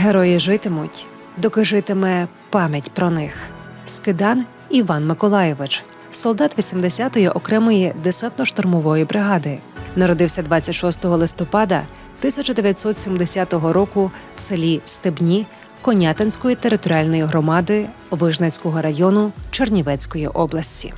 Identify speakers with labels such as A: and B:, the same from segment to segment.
A: Герої житимуть, доки житиме пам'ять про них. Скидан Іван Миколайович, солдат 80-ї окремої десантно-штурмової бригади. Народився 26 листопада 1970 року в селі Стебні Конятинської територіальної громади Вижницького району Чернівецької області.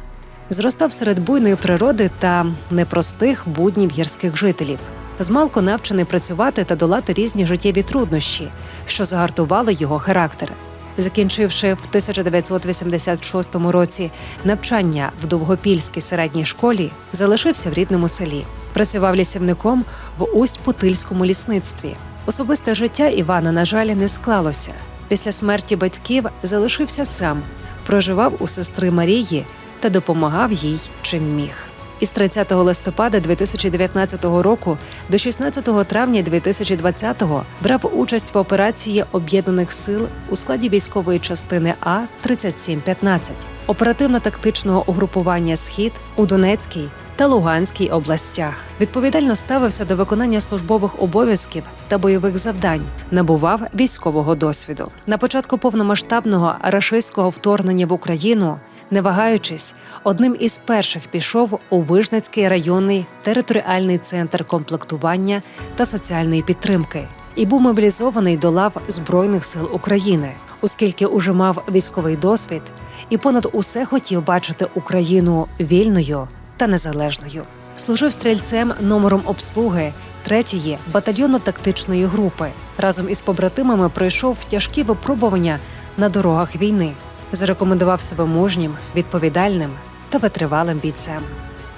A: Зростав серед буйної природи та непростих буднів гірських жителів. Змалку навчений працювати та долати різні життєві труднощі, що загартували його характер. Закінчивши в 1986 році навчання в Довгопільській середній школі, залишився в рідному селі. Працював лісівником в Усть-Путильському лісництві. Особисте життя Івана, на жаль, не склалося. Після смерті батьків залишився сам, проживав у сестри Марії та допомагав їй чим міг. Із 30 листопада 2019 року до 16 травня 2020 брав участь в операції об'єднаних сил у складі військової частини А 3715 оперативно-тактичного угрупування Схід у Донецькій та Луганській областях. Відповідально ставився до виконання службових обов'язків та бойових завдань, набував військового досвіду. На початку повномасштабного рашистського вторгнення в Україну не вагаючись, одним із перших пішов у Вижницький районний територіальний центр комплектування та соціальної підтримки і був мобілізований до лав Збройних сил України, оскільки уже мав військовий досвід і понад усе хотів бачити Україну вільною та незалежною. Служив стрільцем номером обслуги третьої батальйонно-тактичної групи. Разом із побратимами пройшов тяжкі випробування на дорогах війни зарекомендував себе мужнім, відповідальним та витривалим бійцем.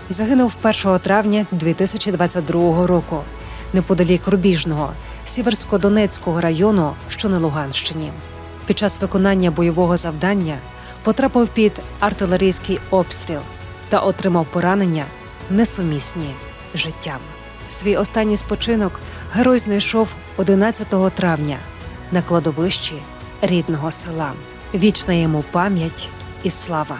A: Загинув 1 травня 2022 року неподалік Рубіжного Сіверсько-Донецького району, що на Луганщині. Під час виконання бойового завдання потрапив під артилерійський обстріл та отримав поранення несумісні з життям. Свій останній спочинок герой знайшов 11 травня на кладовищі рідного села. Вічна йому пам'ять і слава.